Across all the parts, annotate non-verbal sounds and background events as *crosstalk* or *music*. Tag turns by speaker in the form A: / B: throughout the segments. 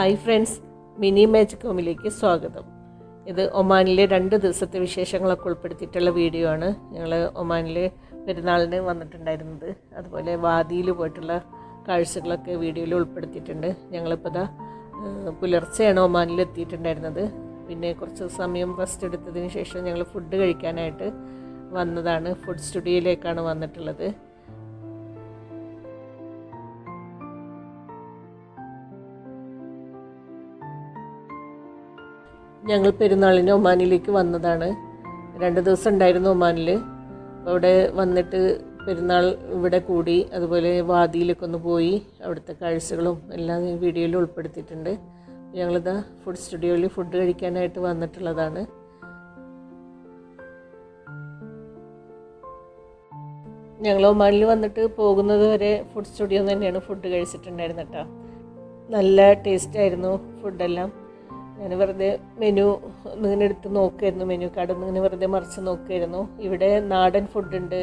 A: Hi friends mini magic ഹോമിലേക്ക് സ്വാഗതം. ഇത് ഒമാനിലെ രണ്ട് ദിവസത്തെ വിശേഷങ്ങളൊക്കെ ഉൾപ്പെടുത്തിയിട്ടുള്ള വീഡിയോ ആണ്. ഞങ്ങൾ ഒമാനിൽ പെരുന്നാളിന് വന്നിട്ടുണ്ടായിരുന്നത്. അതുപോലെ വാദിയിൽ പോയിട്ടുള്ള കാഴ്ചകളൊക്കെ വീഡിയോയിൽ ഉൾപ്പെടുത്തിയിട്ടുണ്ട്. ഞങ്ങളിപ്പോൾ ഇതാ പുലർച്ചെയാണ് ഒമാനിൽ എത്തിയിട്ടുണ്ടായിരുന്നത്. പിന്നെ കുറച്ച് സമയം റെസ്റ്റ് എടുത്തതിന് ശേഷം ഞങ്ങൾ ഫുഡ് കഴിക്കാനായിട്ട് വന്നതാണ്. ഫുഡ് സ്റ്റുഡിയോയിലേക്കാണ് വന്നിട്ടുള്ളത്. ഞങ്ങൾ പെരുന്നാളിന് ഒമാനിലേക്ക് വന്നതാണ്. രണ്ട് ദിവസം ഉണ്ടായിരുന്നു ഒമാനിൽ അപ്പോൾ അവിടെ വന്നിട്ട് പെരുന്നാൾ ഇവിടെ കൂടി അതുപോലെ വാദിയിലൊക്കെ ഒന്ന് പോയി അവിടുത്തെ കാഴ്ചകളും എല്ലാം വീഡിയോയിൽ ഉൾപ്പെടുത്തിയിട്ടുണ്ട്. ഞങ്ങളിതാ ഫുഡ് സ്റ്റുഡിയോയിൽ ഫുഡ് കഴിക്കാനായിട്ട് വന്നിട്ടുള്ളതാണ്. ഞങ്ങൾ ഒമാനിൽ വന്നിട്ട് പോകുന്നത് വരെ ഫുഡ് സ്റ്റുഡിയോ തന്നെയാണ് ഫുഡ് കഴിച്ചിട്ടുണ്ടായിരുന്നത് കേട്ടോ. നല്ല ടേസ്റ്റ് ആയിരുന്നു ഫുഡെല്ലാം ഞാൻ വെറുതെ മെനു ഇങ്ങനെ എടുത്ത് നോക്കുമായിരുന്നു മെനു കാർഡ് ഇങ്ങനെ വെറുതെ മറിച്ച് നോക്കുമായിരുന്നു ഇവിടെ നാടൻ ഫുഡുണ്ട്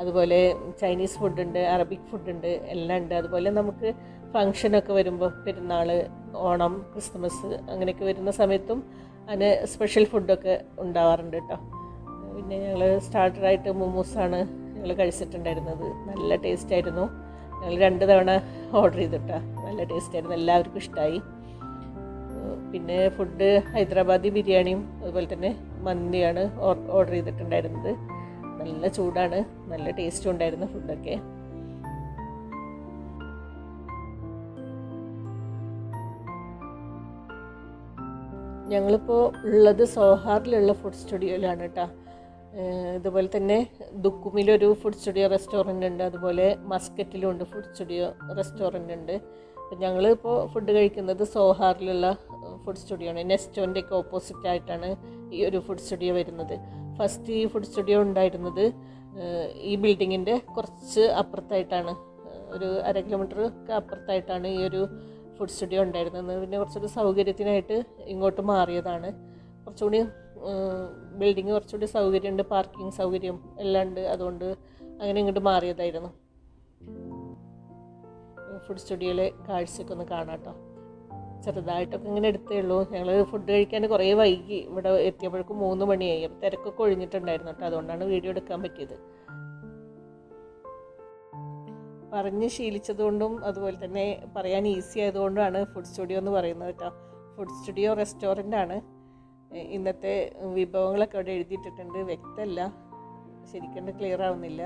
A: അതുപോലെ ചൈനീസ് ഫുഡുണ്ട് അറബിക് ഫുഡുണ്ട് എല്ലാം ഉണ്ട്. അതുപോലെ നമുക്ക് ഫങ്ഷനൊക്കെ വരുമ്പോൾ പെരുന്നാൾ ഓണം ക്രിസ്മസ് അങ്ങനെയൊക്കെ വരുന്ന സമയത്തും അതിന് സ്പെഷ്യൽ ഫുഡൊക്കെ ഉണ്ടാവാറുണ്ട് കേട്ടോ. പിന്നെ ഞങ്ങൾ സ്റ്റാർട്ടറായിട്ട് മൊമോസാണ് ഞങ്ങൾ കഴിച്ചിട്ടുണ്ടായിരുന്നത്. നല്ല ടേസ്റ്റായിരുന്നു ഞങ്ങൾ രണ്ട് തവണ ഓർഡർ ചെയ്തിട്ടാ. നല്ല ടേസ്റ്റായിരുന്നു എല്ലാവർക്കും ഇഷ്ടമായി പിന്നെ ഫുഡ് ഹൈദരാബാദി ബിരിയാണിയും അതുപോലെ തന്നെ മന്തിയാണ് ഓർഡർ ചെയ്തിട്ടുണ്ടായിരുന്നത്. നല്ല ചൂടാണ് നല്ല ടേസ്റ്റും ഉണ്ടായിരുന്നു ഫുഡൊക്കെ ഞങ്ങളിപ്പോൾ ഉള്ളത് സോഹാറിലുള്ള ഫുഡ് സ്റ്റുഡിയോയിലാണ് കേട്ടോ ഇതുപോലെ തന്നെ ദുക്കുമിലൊരു ഫുഡ് സ്റ്റുഡിയോ റെസ്റ്റോറന്റ് ഉണ്ട്. അതുപോലെ മസ്കറ്റിലും ഉണ്ട് ഫുഡ് സ്റ്റുഡിയോ റെസ്റ്റോറന്റ് ഉണ്ട്. അപ്പം ഞങ്ങൾ ഇപ്പോൾ ഫുഡ് കഴിക്കുന്നത് സോഹാറിലുള്ള ഫുഡ് സ്റ്റുഡിയോ ആണ്. നെസ്റ്റോന്റെ ഒക്കെ ഓപ്പോസിറ്റ് ആയിട്ടാണ് ഈ ഒരു ഫുഡ് സ്റ്റുഡിയോ വരുന്നത്. ഫസ്റ്റ് ഈ ഫുഡ് സ്റ്റുഡിയോ ഉണ്ടായിരുന്നത് ഈ ബിൽഡിങ്ങിന്റെ കുറച്ച് അപ്പുറത്തായിട്ടാണ്. ഒരു അര കിലോമീറ്റർ അപ്പുറത്തായിട്ടാണ് ഈ ഒരു ഫുഡ് സ്റ്റുഡിയോ ഉണ്ടായിരുന്നത്. പിന്നെ കുറച്ചൊരു സൗകര്യത്തിനായിട്ട് ഇങ്ങോട്ട് മാറിയതാണ്. കുറച്ചുകൂടി ബിൽഡിങ് കുറച്ചുകൂടി സൗകര്യമുണ്ട് പാർക്കിംഗ് സൗകര്യം എല്ലാം ഉണ്ട്. അതുകൊണ്ട് അങ്ങനെ ഇങ്ങോട്ട് മാറിയതായിരുന്നു. ഫുഡ് സ്റ്റുഡിയോയിലെ കാഴ്ചയൊക്കെ ഒന്ന് കാണാം കേട്ടോ. ചെറുതായിട്ടൊക്കെ ഇങ്ങനെ എടുത്തേ ഉള്ളൂ. ഞങ്ങൾ ഫുഡ് കഴിക്കാൻ കുറേ വൈകി. ഇവിടെ എത്തിയപ്പോഴേക്കും മൂന്ന് മണിയായി. അപ്പോൾ തിരക്കൊക്കെ ഒഴിഞ്ഞിട്ടുണ്ടായിരുന്നു കേട്ടോ. അതുകൊണ്ടാണ് വീഡിയോ എടുക്കാൻ പറ്റിയത്. പറഞ്ഞ് ശീലിച്ചതുകൊണ്ടും അതുപോലെ തന്നെ പറയാൻ ഈസി ആയതുകൊണ്ടാണ് ഫുഡ് സ്റ്റുഡിയോ എന്ന് പറയുന്നത് കേട്ടോ. ഫുഡ് സ്റ്റുഡിയോ റെസ്റ്റോറന്റ് ആണ്. ഇന്നത്തെ വിഭവങ്ങളൊക്കെ അവിടെ എഴുതിയിട്ടിട്ടുണ്ട്. വ്യക്തമല്ല ശരിക്കും ക്ലിയർ ആവുന്നില്ല.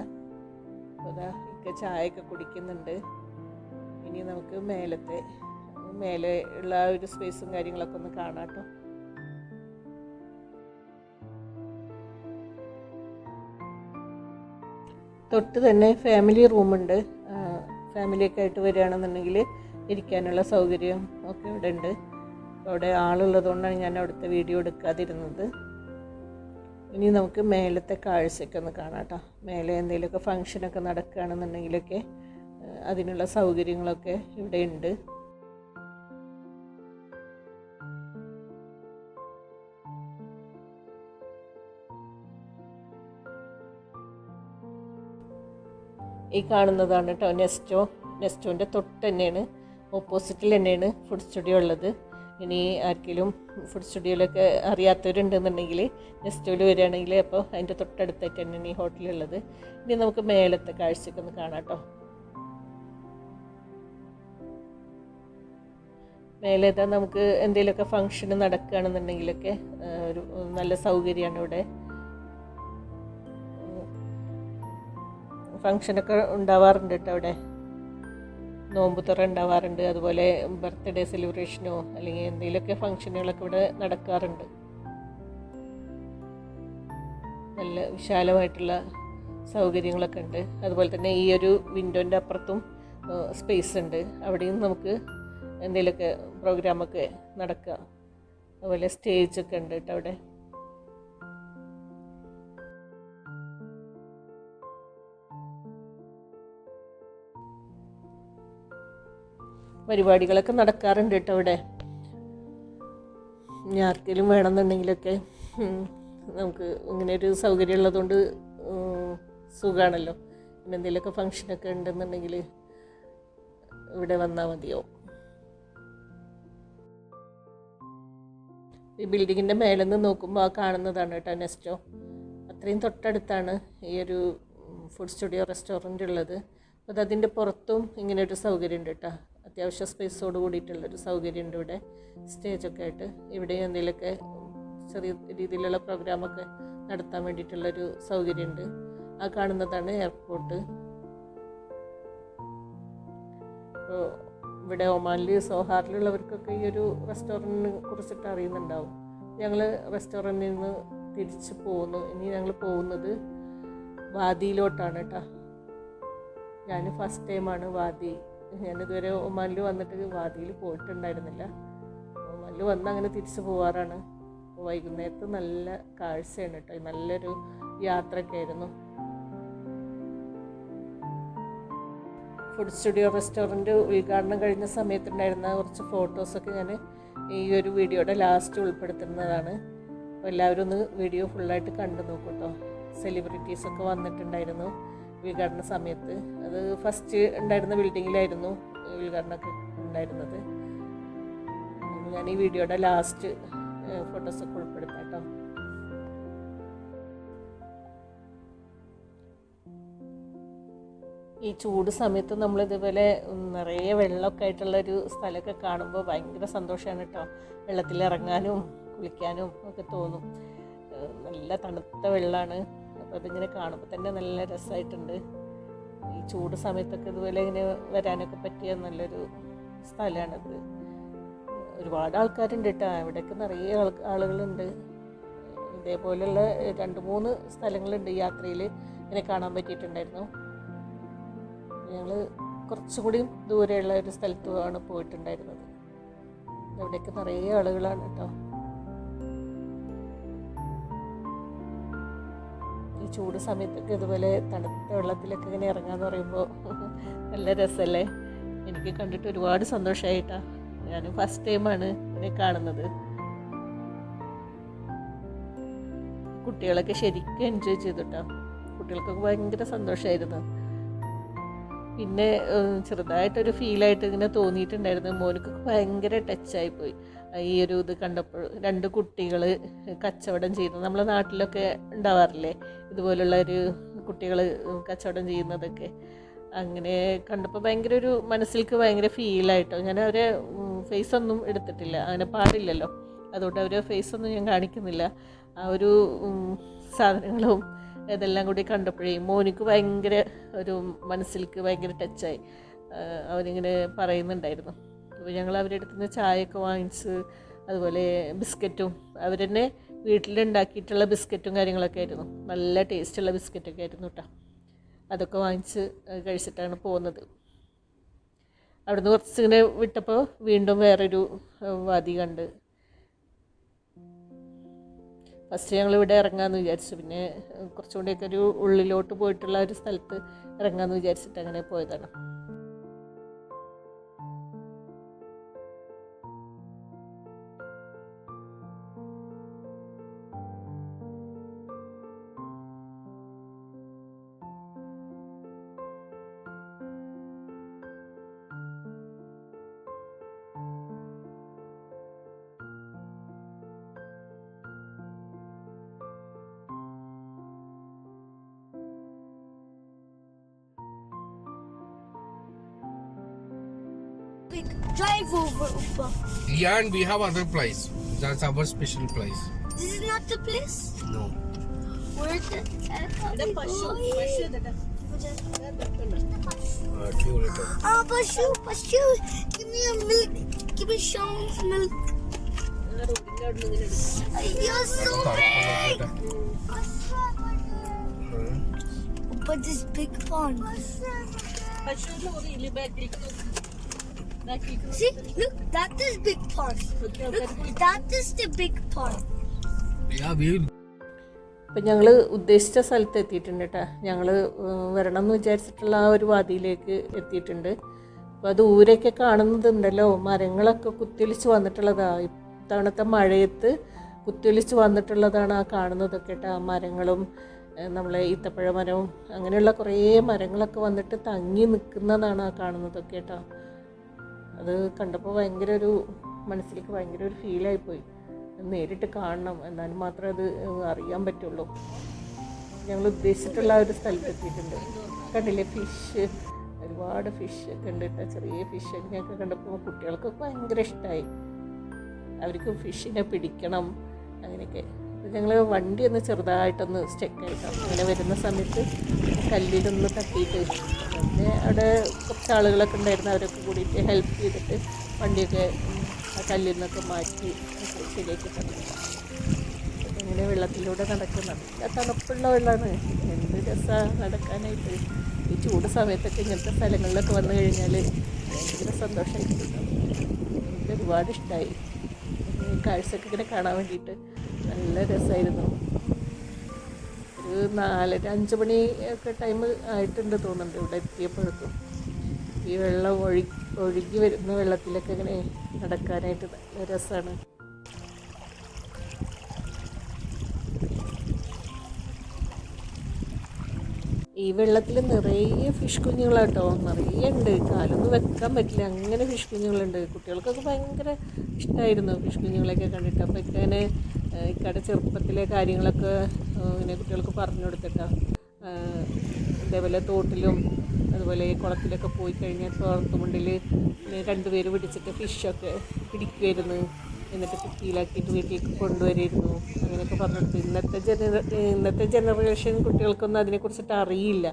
A: അതാ ഇക്ക ചായയൊക്കെ കുടിക്കുന്നുണ്ട്. ഇനി നമുക്ക് മേലത്തെ മേലെ ഉള്ള ആ ഒരു സ്പേസും കാര്യങ്ങളൊക്കെ ഒന്ന് കാണാം കേട്ടോ. തൊട്ട് തന്നെ ഫാമിലി റൂമുണ്ട് ഫാമിലിയൊക്കെ ആയിട്ട് വരികയാണെന്നുണ്ടെങ്കിൽ ഇരിക്കാനുള്ള സൗകര്യം ഒക്കെ ഇവിടെ ഉണ്ട് അവിടെ ആളുള്ളതുകൊണ്ടാണ് ഞാൻ അവിടുത്തെ വീഡിയോ എടുക്കാതിരുന്നത്. ഇനി നമുക്ക് മേലത്തെ കാഴ്ചയൊക്കെ ഒന്ന് കാണാം കേട്ടോ. മേലെ എന്തെങ്കിലുമൊക്കെ ഫങ്ഷനൊക്കെ നടക്കുകയാണെന്നുണ്ടെങ്കിലൊക്കെ അതിനുള്ള സൗകര്യങ്ങളൊക്കെ ഇവിടെ ഉണ്ട്. ഈ കാണുന്നതാണ് കേട്ടോ നെസ്റ്റോ. നെസ്റ്റോന്റെ തൊട്ട് തന്നെയാണ് ഓപ്പോസിറ്റിൽ തന്നെയാണ് ഫുഡ് സ്റ്റുഡിയോ ഉള്ളത്. ഇനി ആർക്കെങ്കിലും ഫുഡ് സ്റ്റുഡിയോയിലൊക്കെ അറിയാത്തവരുണ്ടെന്നുണ്ടെങ്കിൽ നെസ്റ്റോയിൽ വരികയാണെങ്കിൽ അപ്പോൾ അതിന്റെ തൊട്ടടുത്തായിട്ട് തന്നെയാണ് ഈ ഹോട്ടലുള്ളത്. ഇനി നമുക്ക് മേലത്തെ കാഴ്ചയൊക്കെ ഒന്ന് കാണാം കേട്ടോ. മേലേതാ നമുക്ക് എന്തെങ്കിലുമൊക്കെ ഫങ്ഷന് നടക്കുകയാണെന്നുണ്ടെങ്കിലൊക്കെ ഒരു നല്ല സൗകര്യമാണ് ഇവിടെ. ഫങ്ഷനൊക്കെ ഉണ്ടാവാറുണ്ട് കേട്ടോ അവിടെ. നോമ്പ് തുറ ഉണ്ടാവാറുണ്ട്. അതുപോലെ ബർത്ത്ഡേ സെലിബ്രേഷനോ അല്ലെങ്കിൽ എന്തെങ്കിലുമൊക്കെ ഫങ്ഷനുകളൊക്കെ ഇവിടെ നടക്കാറുണ്ട്. നല്ല വിശാലമായിട്ടുള്ള സൗകര്യങ്ങളൊക്കെ ഉണ്ട്. അതുപോലെ തന്നെ ഈ ഒരു വിൻഡോന്റെ അപ്പുറത്തും സ്പേസ് ഉണ്ട്. അവിടെയും നമുക്ക് എന്തെങ്കിലുമൊക്കെ പ്രോഗ്രാമൊക്കെ നടക്കുക. അതുപോലെ സ്റ്റേജൊക്കെ ഉണ്ട് കേട്ടോ അവിടെ. പരിപാടികളൊക്കെ നടക്കാറുണ്ട് കേട്ടോ ഇവിടെ ഇനി ആർക്കെങ്കിലും വേണമെന്നുണ്ടെങ്കിലൊക്കെ നമുക്ക് ഇങ്ങനെ ഒരു സൗകര്യം ഉള്ളതുകൊണ്ട് സുഖമാണല്ലോ പിന്നെ എന്തെങ്കിലുമൊക്കെ ഫങ്ഷനൊക്കെ ഉണ്ടെന്നുണ്ടെങ്കിൽ ഇവിടെ വന്നാൽ മതിയാവും. ഈ ബിൽഡിങ്ങിന്റെ മേലെ നിന്ന് നോക്കുമ്പോൾ ആ കാണുന്നതാണ് കേട്ടോ നെസ്റ്റോ. അത്രയും തൊട്ടടുത്താണ് ഈ ഒരു ഫുഡ് സ്റ്റുഡിയോ റെസ്റ്റോറന്റ് ഉള്ളത്. അപ്പോൾ അതതിന്റെ പുറത്തും ഇങ്ങനെ ഒരു സൗകര്യം ഉണ്ട് കേട്ടോ. അത്യാവശ്യം സ്പേസോട് കൂടിയിട്ടുള്ളൊരു സൗകര്യം ഉണ്ട് ഇവിടെ സ്റ്റേജൊക്കെ ആയിട്ട് ഇവിടെ എന്തെങ്കിലുമൊക്കെ ചെറിയ രീതിയിലുള്ള പ്രോഗ്രാമൊക്കെ നടത്താൻ വേണ്ടിയിട്ടുള്ളൊരു സൗകര്യമുണ്ട്. ആ കാണുന്നതാണ് എയർപോർട്ട് അപ്പോൾ ഇവിടെ ഒമാനിൽ സോഹാറിലുള്ളവർക്കൊക്കെ ഈ ഒരു റെസ്റ്റോറന്റിനെ കുറിച്ചിട്ട് അറിയുന്നുണ്ടാവും. ഞങ്ങൾ റെസ്റ്റോറന്റിൽ നിന്ന് തിരിച്ച് പോകുന്നു ഇനി ഞങ്ങൾ പോകുന്നത് വാദിയിലോട്ടാണ് കേട്ടോ ഞാൻ ഫസ്റ്റ് ടൈമാണ് വാദി. ഞാനിതുവരെ ഒമാനിൽ വന്നിട്ട് വാദിയിൽ പോയിട്ടുണ്ടായിരുന്നില്ല. ഒമാനിൽ വന്ന് അങ്ങനെ തിരിച്ചു പോവാറാണ്. വൈകുന്നേരത്ത് നല്ല കാഴ്ചയാണ് കേട്ടോ. നല്ലൊരു യാത്രയൊക്കെയായിരുന്നു. ഫുഡ് സ്റ്റുഡിയോ റെസ്റ്റോറന്റ് ഉദ്ഘാടനം കഴിഞ്ഞ സമയത്തുണ്ടായിരുന്ന കുറച്ച് ഫോട്ടോസൊക്കെ ഞാൻ ഈ ഒരു വീഡിയോയുടെ ലാസ്റ്റ് ഉൾപ്പെടുത്തുന്നതാണ്. അപ്പോൾ എല്ലാവരും ഒന്ന് വീഡിയോ ഫുള്ളായിട്ട് കണ്ടു നോക്കൂ കേട്ടോ. സെലിബ്രിറ്റീസൊക്കെ വന്നിട്ടുണ്ടായിരുന്നു. ഉദ്ഘാടന സമയത്ത്. അത് ഫസ്റ്റ് ഉണ്ടായിരുന്ന ബിൽഡിങ്ങിലായിരുന്നു ഉദ്ഘാടനമൊക്കെ ഉണ്ടായിരുന്നത്. ഞാൻ ഈ വീഡിയോയുടെ ലാസ്റ്റ് ഫോട്ടോസൊക്കെ ഉൾപ്പെടുത്താം കേട്ടോ. ഈ ചൂട് സമയത്ത് നമ്മൾ ഇതുപോലെ നിറയെ വെള്ളമൊക്കെ ആയിട്ടുള്ളൊരു സ്ഥലമൊക്കെ കാണുമ്പോൾ ഭയങ്കര സന്തോഷമാണ് കേട്ടോ. വെള്ളത്തിൽ ഇറങ്ങാനും കുളിക്കാനും ഒക്കെ തോന്നും. നല്ല തണുത്ത വെള്ളമാണ്. അതിങ്ങനെ കാണുമ്പോൾ തന്നെ നല്ല രസമായിട്ടുണ്ട് ഈ ചൂട് സമയത്തൊക്കെ ഇതുപോലെ ഇങ്ങനെ വരാനൊക്കെ പറ്റിയ നല്ലൊരു സ്ഥലമാണത് ഒരുപാട് ആൾക്കാരുണ്ട് കേട്ടോ ഇവിടെയൊക്കെ നിറയെ ആളുകളുണ്ട്. ഇതേപോലെയുള്ള രണ്ട് മൂന്ന് സ്ഥലങ്ങളുണ്ട് യാത്രയിൽ ഇങ്ങനെ കാണാൻ പറ്റിയിട്ടുണ്ടായിരുന്നു. ഞങ്ങൾ കുറച്ചുകൂടി ദൂരെയുള്ള ഒരു സ്ഥലത്തുമാണ് പോയിട്ടുണ്ടായിരുന്നത്. അവിടെയൊക്കെ നിറയെ ആളുകളാണ് കേട്ടോ ചൂട് സമയത്തൊക്കെ ഇതുപോലെ തണുത്ത വെള്ളത്തിലൊക്കെ ഇങ്ങനെ ഇറങ്ങാന്ന് പറയുമ്പോൾ *laughs* നല്ല രസമല്ലേ എനിക്ക് കണ്ടിട്ട് ഒരുപാട് സന്തോഷമായിട്ടാ ഞാൻ ഫസ്റ്റ് ടൈമാണ് ഇതിനെ കാണുന്നത്. കുട്ടികളൊക്കെ ശരിക്കും എൻജോയ് ചെയ്തിട്ടോ. കുട്ടികൾക്കൊക്കെ ഭയങ്കര സന്തോഷമായിരുന്നു പിന്നെ ചെറുതായിട്ടൊരു ഫീലായിട്ട് ഇങ്ങനെ തോന്നിയിട്ടുണ്ടായിരുന്നു. മോനക്കൊക്കെ ഭയങ്കര ടച്ചായി പോയി. ഈ ഒരു ഇത് കണ്ടപ്പോൾ രണ്ട് കുട്ടികൾ കച്ചവടം ചെയ്യുന്നത് നമ്മളെ നാട്ടിലൊക്കെ ഉണ്ടാവാറില്ലേ? ഇതുപോലുള്ള ഒരു കുട്ടികൾ കച്ചവടം ചെയ്യുന്നതൊക്കെ. അങ്ങനെ കണ്ടപ്പോൾ ഭയങ്കര ഒരു മനസ്സിലേക്ക് ഭയങ്കര ഫീലായിട്ടോ ഞാൻ അവരെ ഫേസ് ഒന്നും എടുത്തിട്ടില്ല. അങ്ങനെ പാടില്ലല്ലോ. അതുകൊണ്ട് അവരെ ഫേസ് ഒന്നും ഞാൻ കാണിക്കുന്നില്ല. ആ ഒരു സാധനങ്ങളും ഇതെല്ലാം കൂടി കണ്ടപ്പോഴേ മോനിക്ക് ഭയങ്കര ഒരു മനസ്സിലേക്ക് ഭയങ്കര ടച്ചായി അവനിങ്ങനെ പറയുന്നുണ്ടായിരുന്നു. അപ്പോൾ ഞങ്ങൾ അവരുടെ അടുത്ത് നിന്ന് ചായയൊക്കെ വാങ്ങിച്ച് അതുപോലെ ബിസ്ക്കറ്റും അവർ തന്നെ വീട്ടിലുണ്ടാക്കിയിട്ടുള്ള ബിസ്ക്കറ്റും കാര്യങ്ങളൊക്കെ ആയിരുന്നു. നല്ല ടേസ്റ്റുള്ള ബിസ്ക്കറ്റൊക്കെ ആയിരുന്നു കേട്ടോ അതൊക്കെ വാങ്ങിച്ച് കഴിച്ചിട്ടാണ് പോകുന്നത് അവിടുന്ന് കുറച്ച് ഇങ്ങനെ വിട്ടപ്പോൾ വീണ്ടും വേറൊരു വാതി കണ്ട്. ഫസ്റ്റ് ഞങ്ങൾ ഇവിടെ ഇറങ്ങാമെന്ന് വിചാരിച്ചു. പിന്നെ കുറച്ചുകൂടിയൊക്കെ ഒരു ഉള്ളിലോട്ട് പോയിട്ടുള്ള ഒരു സ്ഥലത്ത് ഇറങ്ങാമെന്ന് വിചാരിച്ചിട്ട് അങ്ങനെ പോയതാണ്.
B: Big drive over, Upa.
C: Yeah, and we have other place. That's our special place.
B: This is not the place.
C: No.
B: Where the
C: Uh, two liter.
B: Ah, Pashu, Pashu, give me a milk. Give me Sean's milk. You're so big. Upa, this big pond. See, look, that is big pond. Look, that is the big pond.
C: Yeah, we will.
A: അപ്പം ഞങ്ങൾ ഉദ്ദേശിച്ച സ്ഥലത്ത് എത്തിയിട്ടുണ്ട് കേട്ടോ ഞങ്ങൾ വരണം എന്ന് വിചാരിച്ചിട്ടുള്ള ആ ഒരു വാതിയിലേക്ക് എത്തിയിട്ടുണ്ട്. അപ്പോൾ അത് ഊരൊക്കെ കാണുന്നതുണ്ടല്ലോ. മരങ്ങളൊക്കെ കുത്തിയൊലിച്ച് വന്നിട്ടുള്ളതാ. ഇത്തവണത്തെ മഴയത്ത് കുത്തിയൊലിച്ച് വന്നിട്ടുള്ളതാണ് ആ കാണുന്നതൊക്കെ കേട്ടോ മരങ്ങളും നമ്മളെ ഈത്തപ്പഴ മരവും അങ്ങനെയുള്ള കുറേ മരങ്ങളൊക്കെ വന്നിട്ട് തങ്ങി നിൽക്കുന്നതാണ് ആ കാണുന്നതൊക്കെ കേട്ടോ അത് കണ്ടപ്പോൾ ഭയങ്കര ഒരു മനസ്സിലേക്ക് ഭയങ്കര ഒരു ഫീലായിപ്പോയി നേരിട്ട് കാണണം. എന്നാലും മാത്രമേ അത് അറിയാൻ പറ്റുള്ളൂ. ഞങ്ങൾ ഉദ്ദേശിച്ചിട്ടുള്ള ഒരു സ്ഥലത്ത് എത്തിയിട്ടുണ്ട്. കണ്ടില്ലേ? ഫിഷ് ഒരുപാട് ഫിഷ് ഒക്കെ ഉണ്ട്. കേട്ടോ ചെറിയ ഫിഷ് ഒക്കെ കണ്ടപ്പോൾ കുട്ടികൾക്കൊക്കെ ഭയങ്കര ഇഷ്ടമായി അവർക്ക് ഫിഷിനെ പിടിക്കണം. അങ്ങനെയൊക്കെ. ഞങ്ങൾ വണ്ടി ഒന്ന് ചെറുതായിട്ടൊന്ന് സ്റ്റെക്കായിട്ടാണ് അങ്ങനെ വരുന്ന സമയത്ത് കല്ലിലൊന്ന് തട്ടിയിട്ട് പിന്നെ അവിടെ കുറച്ച് ആളുകളൊക്കെ ഉണ്ടായിരുന്നു അവരൊക്കെ കൂടിയിട്ട് ഹെൽപ്പ് ചെയ്തിട്ട് വണ്ടിയൊക്കെ കല്ലിൽ നിന്നൊക്കെ മാറ്റി ശരിയാക്കി തന്നു. ഇങ്ങനെ വെള്ളത്തിലൂടെ നടക്കുന്ന. നല്ല തണുപ്പുള്ള വെള്ളമാണ് എന്ത് രസമാണ് നടക്കാനായിട്ട്. ഈ ചൂട് സമയത്തൊക്കെ ഇങ്ങനത്തെ സ്ഥലങ്ങളിലൊക്കെ വന്നു കഴിഞ്ഞാൽ ഭയങ്കര സന്തോഷം എനിക്ക് ഒരുപാട് ഇഷ്ടമായി കാഴ്ചയൊക്കെ കാണാൻ വേണ്ടിയിട്ട് നല്ല രസമായിരുന്നു നാലര അഞ്ച് മണി ഒക്കെ ടൈം ആയിട്ടുണ്ട് തോന്നുന്നുണ്ട് ഇവിടെ എത്തിയപ്പോഴേക്കും. ഈ വെള്ളം ഒഴി ഒഴുകി വരുന്ന വെള്ളത്തിലൊക്കെ ഇങ്ങനെ നടക്കാനായിട്ട് നല്ല രസമാണ് ഈ വെള്ളത്തിൽ നിറയെ ഫിഷ് കുഞ്ഞുങ്ങളാട്ടോ. നിറയെ ഉണ്ട്. കാലൊന്നും വെക്കാൻ പറ്റില്ല. അങ്ങനെ ഫിഷ് കുഞ്ഞുങ്ങളുണ്ട്. കുട്ടികൾക്കൊക്കെ ഭയങ്കര ഇഷ്ടമായിരുന്നു ഫിഷ് കുഞ്ഞുങ്ങളെയൊക്കെ കണ്ടിട്ട്. അപ്പോൾ ഇങ്ങനെ ഇക്കടെ ചെറുപ്പത്തിലെ കാര്യങ്ങളൊക്കെ ഇങ്ങനെ കുട്ടികൾക്ക് പറഞ്ഞു കൊടുത്തിട്ടാണ് ഇതേപോലെ തോട്ടിലും അതുപോലെ കുളത്തിലൊക്കെ പോയി കഴിഞ്ഞാൽ തോർത്തുമുണ്ടിൽ രണ്ടുപേര് പിടിച്ചിട്ട് ഫിഷൊക്കെ പിടിക്കുമായിരുന്നു എന്നിട്ട് കുപ്പിയിലാക്കിയിട്ട് വീട്ടിലേക്ക് കൊണ്ടുവരുമായിരുന്നു. അങ്ങനെയൊക്കെ പറഞ്ഞിട്ട് ഇന്നത്തെ ജനറ ഇന്നത്തെ ജനറേഷൻ കുട്ടികൾക്കൊന്നും അതിനെക്കുറിച്ചിട്ട് അറിയില്ല.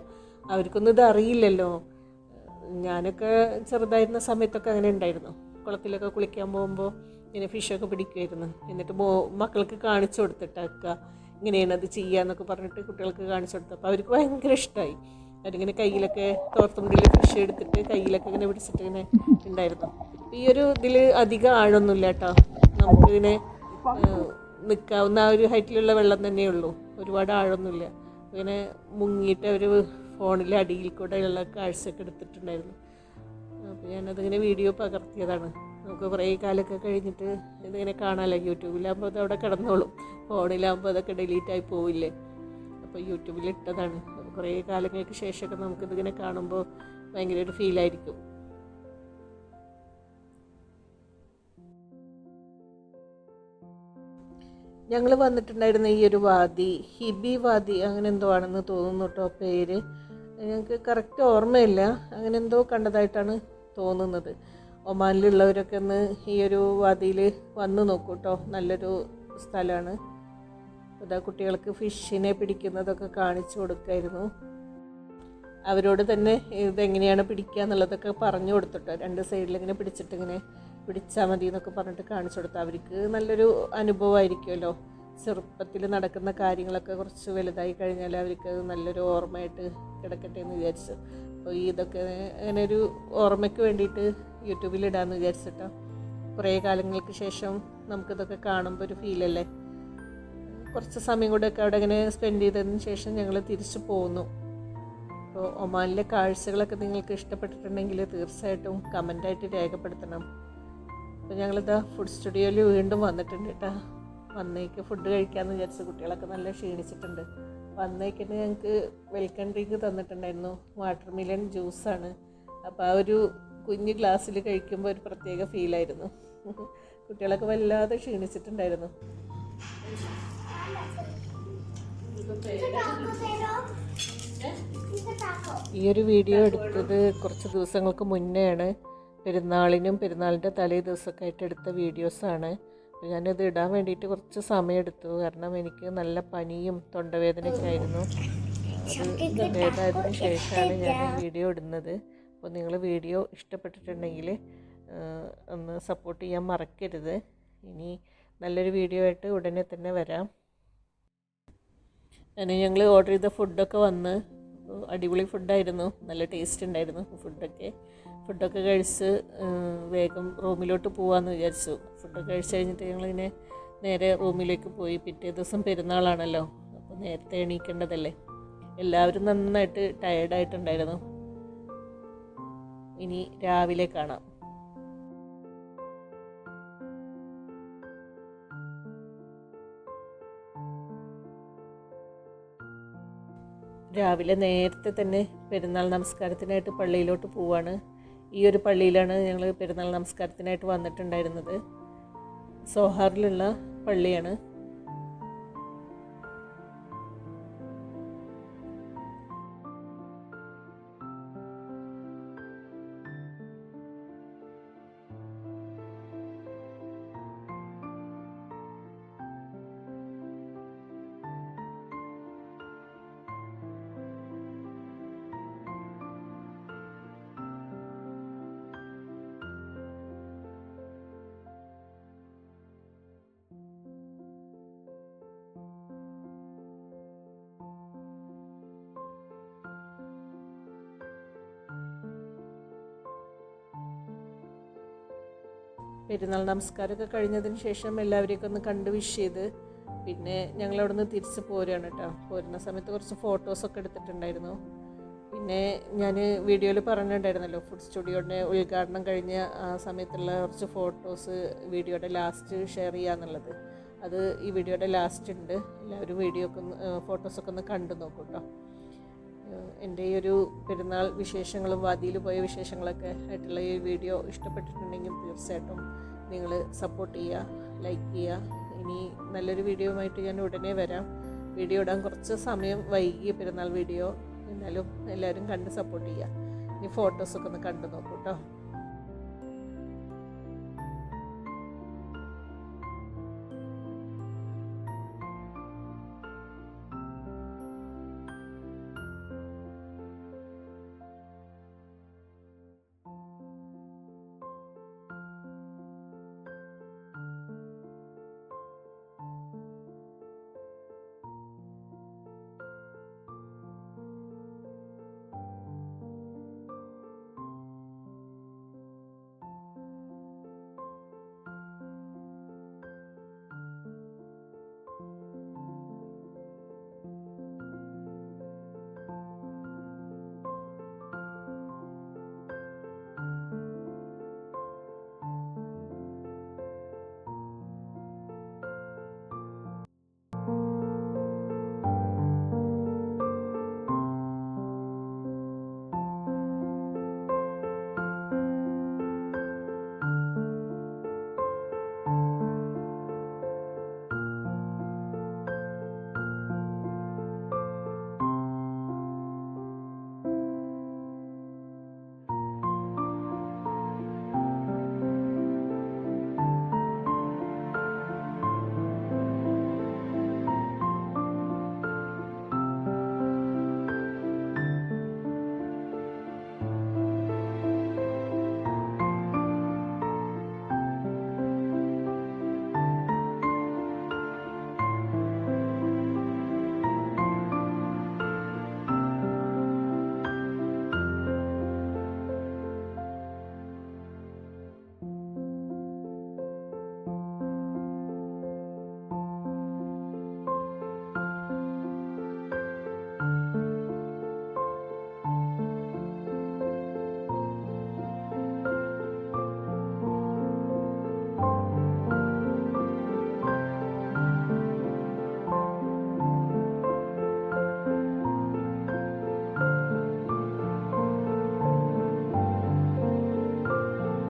A: അവർക്കൊന്നും ഇത് അറിയില്ലല്ലോ. ഞാനൊക്കെ ചെറുതായിരുന്ന സമയത്തൊക്കെ അങ്ങനെ ഉണ്ടായിരുന്നു. കുളത്തിലൊക്കെ കുളിക്കാൻ പോകുമ്പോൾ ഇങ്ങനെ ഫിഷൊക്കെ പിടിക്കുമായിരുന്നു എന്നിട്ട് മോ മക്കൾക്ക് കാണിച്ചു കൊടുത്തിട്ടാക്കുക ഇങ്ങനെയാണ് അത് ചെയ്യുക എന്നൊക്കെ പറഞ്ഞിട്ട് കുട്ടികൾക്ക് കാണിച്ചു കൊടുത്തു അപ്പോൾ അവർക്ക് ഭയങ്കര ഇഷ്ടമായി അവരിങ്ങനെ കയ്യിലൊക്കെ തോർത്തുമുണ്ടിൽ ഫിഷ് എടുത്തിട്ട് കയ്യിലൊക്കെ ഇങ്ങനെ പിടിച്ചിട്ട് ഇങ്ങനെ ഉണ്ടായിരുന്നു. ഈ ഒരു ഇതിൽ അധികം ആഴമൊന്നുമില്ല കേട്ടോ. നമുക്കിതിനെ നിൽക്കാവുന്ന ആ ഒരു ഹൈറ്റിലുള്ള വെള്ളം തന്നെ ഉള്ളൂ. ഒരുപാട് ആഴമൊന്നുമില്ല. ഇങ്ങനെ മുങ്ങിയിട്ട് അവർ ഫോണിൽ അടിയിൽ കൂടെ ഉള്ള കാഴ്ചയൊക്കെ എടുത്തിട്ടുണ്ടായിരുന്നു. അപ്പോൾ ഞാനതിങ്ങനെ വീഡിയോ പകർത്തിയതാണ്. നമുക്ക് കുറേ കാലമൊക്കെ കഴിഞ്ഞിട്ട് ഇതിങ്ങനെ കാണാമല്ലോ യൂട്യൂബിലാകുമ്പോൾ അത് അവിടെ കിടന്നോളും. ഫോണിലാകുമ്പോൾ അതൊക്കെ ഡിലീറ്റായി പോവില്ലേ? അപ്പോൾ യൂട്യൂബിൽ ഇട്ടതാണ്. കുറേ കാലങ്ങൾക്ക് ശേഷമൊക്കെ നമുക്കിതിങ്ങനെ കാണുമ്പോൾ ഭയങ്കര ഒരു ഫീലായിരിക്കും ഞങ്ങൾ വന്നിട്ടുണ്ടായിരുന്ന ഈ ഒരു വാദി ഹിബി വാദി അങ്ങനെ എന്തോ ആണെന്ന് തോന്നുന്നു കേട്ടോ പേര്. ഞങ്ങൾക്ക് കറക്റ്റ് ഓർമ്മയില്ല. അങ്ങനെ എന്തോ കണ്ടതായിട്ടാണ് തോന്നുന്നത്. ഒമാനിലുള്ളവരൊക്കെ ഒന്ന് ഈ ഒരു വാദിയിൽ വന്ന് നോക്കൂ കേട്ടോ നല്ലൊരു സ്ഥലമാണ്. അതാ കുട്ടികൾക്ക് ഫിഷിനെ പിടിക്കുന്നതൊക്കെ കാണിച്ചു കൊടുക്കായിരുന്നു. അവരോട് തന്നെ ഇതെങ്ങനെയാണ് പിടിക്കുക എന്നുള്ളതൊക്കെ പറഞ്ഞു കൊടുത്തിട്ടോ രണ്ട് സൈഡിൽ ഇങ്ങനെ പിടിച്ചിട്ട് ഇങ്ങനെ പിടിച്ചാൽ മതി എന്നൊക്കെ പറഞ്ഞിട്ട് കാണിച്ചു കൊടുത്തു. അവർക്ക് നല്ലൊരു അനുഭവമായിരിക്കുമല്ലോ. ചെറുപ്പത്തിൽ നടക്കുന്ന കാര്യങ്ങളൊക്കെ കുറച്ച് വലുതായി കഴിഞ്ഞാൽ അവർക്ക് നല്ലൊരു ഓർമ്മയായിട്ട് കിടക്കട്ടെ എന്ന് വിചാരിച്ചു. അപ്പോൾ ഇതൊക്കെ അങ്ങനെ ഒരു ഓർമ്മയ്ക്ക് വേണ്ടിയിട്ട് യൂട്യൂബിൽ ഇടാമെന്ന് വിചാരിച്ചിട്ടോ. കുറേ കാലങ്ങൾക്ക് ശേഷം നമുക്കിതൊക്കെ കാണുമ്പോൾ ഒരു ഫീലല്ലേ കുറച്ച് സമയം കൂടെയൊക്കെ അവിടെ ഇങ്ങനെ സ്പെൻഡ് ചെയ്തതിന് ശേഷം ഞങ്ങൾ തിരിച്ചു പോന്നു. അപ്പോൾ ഒമാനിലെ കാഴ്ചകളൊക്കെ നിങ്ങൾക്ക് ഇഷ്ടപ്പെട്ടിട്ടുണ്ടെങ്കിൽ തീർച്ചയായിട്ടും കമന്റായിട്ട് രേഖപ്പെടുത്തണം. അപ്പോൾ ഞങ്ങളിതാ ഫുഡ് സ്റ്റുഡിയോയിൽ വീണ്ടും വന്നിട്ടുണ്ട് കേട്ടോ വന്നേക്ക് ഫുഡ് കഴിക്കാമെന്ന് വിചാരിച്ച കുട്ടികളൊക്കെ നല്ല ക്ഷീണിച്ചിട്ടുണ്ട്. വന്നേക്കിന് ഞങ്ങൾക്ക് വെൽക്കം ഡ്രിങ്ക് തന്നിട്ടുണ്ടായിരുന്നു. വാട്ടർ മിലൻ ജ്യൂസാണ് അപ്പോൾ ആ ഒരു കുഞ്ഞ് ഗ്ലാസ്സിൽ കഴിക്കുമ്പോൾ ഒരു പ്രത്യേക ഫീലായിരുന്നു *laughs* കുട്ടികളൊക്കെ വല്ലാതെ ക്ഷീണിച്ചിട്ടുണ്ടായിരുന്നു. ഈ ഒരു വീഡിയോ എടുത്തത് കുറച്ച് ദിവസങ്ങൾക്ക് മുന്നെയാണ്. പെരുന്നാളിനും പെരുന്നാളിന്റെ തലേ ദിവസമൊക്കെ ആയിട്ട് എടുത്ത വീഡിയോസാണ് ഞാനിത് ഇടാൻ വേണ്ടിയിട്ട് കുറച്ച് സമയമെടുത്തു കാരണം എനിക്ക് നല്ല പനിയും തൊണ്ടവേദനയൊക്കെ ആയിരുന്നു. അത് ഭേദമായതിനു ശേഷമാണ് ഞാൻ വീഡിയോ ഇടുന്നത്. അപ്പോൾ നിങ്ങൾ വീഡിയോ ഇഷ്ടപ്പെട്ടിട്ടുണ്ടെങ്കിൽ ഒന്ന് സപ്പോർട്ട് ചെയ്യാൻ മറക്കരുത്. ഇനി നല്ലൊരു വീഡിയോ ആയിട്ട് ഉടനെ തന്നെ വരാം. അങ്ങനെ ഞങ്ങൾ ഓർഡർ ചെയ്ത ഫുഡൊക്കെ വന്ന് അടിപൊളി ഫുഡായിരുന്നു നല്ല ടേസ്റ്റ് ഉണ്ടായിരുന്നു ഫുഡൊക്കെ ഫുഡൊക്കെ കഴിച്ച് വേഗം റൂമിലോട്ട് പോകാമെന്ന് വിചാരിച്ചു. ഫുഡൊക്കെ കഴിച്ച് കഴിഞ്ഞിട്ട് ഞങ്ങളിങ്ങനെ നേരെ റൂമിലേക്ക് പോയി. പിറ്റേ ദിവസം പെരുന്നാളാണല്ലോ. അപ്പോൾ നേരത്തെ എണീക്കേണ്ടതല്ലേ? എല്ലാവരും നന്നായിട്ട് ടയേർഡായിട്ടുണ്ടായിരുന്നു ഇനി രാവിലെ കാണാം. രാവിലെ നേരത്തെ തന്നെ പെരുന്നാൾ നമസ്കാരത്തിനായിട്ട് പള്ളിയിലോട്ട് പോവാണ്. ഈ ഒരു പള്ളിയിലാണ് ഞങ്ങൾ പെരുന്നാൾ നമസ്കാരത്തിനായിട്ട് വന്നിട്ടുണ്ടായിരുന്നത്. സോഹാറിലുള്ള പള്ളിയാണ്. പെരുന്നാൾ നമസ്കാരമൊക്കെ കഴിഞ്ഞതിന് ശേഷം എല്ലാവരെയൊക്കെ ഒന്ന് കണ്ട് വിഷ് ചെയ്ത് പിന്നെ ഞങ്ങൾ അവിടെ നിന്ന് തിരിച്ച് പോരുകയാണ് കേട്ടോ. പോരുന്ന സമയത്ത് കുറച്ച് ഫോട്ടോസൊക്കെ എടുത്തിട്ടുണ്ടായിരുന്നു. പിന്നെ ഞാൻ വീഡിയോയിൽ പറഞ്ഞിട്ടുണ്ടായിരുന്നല്ലോ ഫുഡ് സ്റ്റുഡിയോയുടെ ഉദ്ഘാടനം കഴിഞ്ഞ ആ സമയത്തുള്ള കുറച്ച് ഫോട്ടോസ് വീഡിയോയുടെ ലാസ്റ്റ് ഷെയർ ചെയ്യാന്നുള്ളത് അത് ഈ വീഡിയോയുടെ ലാസ്റ്റ് ഉണ്ട്. എല്ലാവരും വീഡിയോ ഒക്കെ ഒന്ന് ഫോട്ടോസൊക്കെ ഒന്ന് കണ്ടു നോക്കൂ കേട്ടോ ഏഹ് എന്റെ ഈ ഒരു പെരുന്നാൾ വിശേഷങ്ങളും വാദിയിൽ പോയ വിശേഷങ്ങളൊക്കെ ആയിട്ടുള്ള ഈ വീഡിയോ ഇഷ്ടപ്പെട്ടിട്ടുണ്ടെങ്കിൽ തീർച്ചയായിട്ടും നിങ്ങൾ സപ്പോർട്ട് ചെയ്യുക ലൈക്ക് ചെയ്യുക. ഇനി നല്ലൊരു വീഡിയോയുമായിട്ട് ഞാൻ ഉടനെ വരാം. വീഡിയോ ഇടാൻ കുറച്ച് സമയം വൈകി പെരുന്നാൾ വീഡിയോ. എന്നാലും എല്ലാവരും കണ്ട് സപ്പോർട്ട് ചെയ്യുക. ഇനി ഫോട്ടോസൊക്കെ ഒന്ന് കണ്ടു നോക്കൂ കേട്ടോ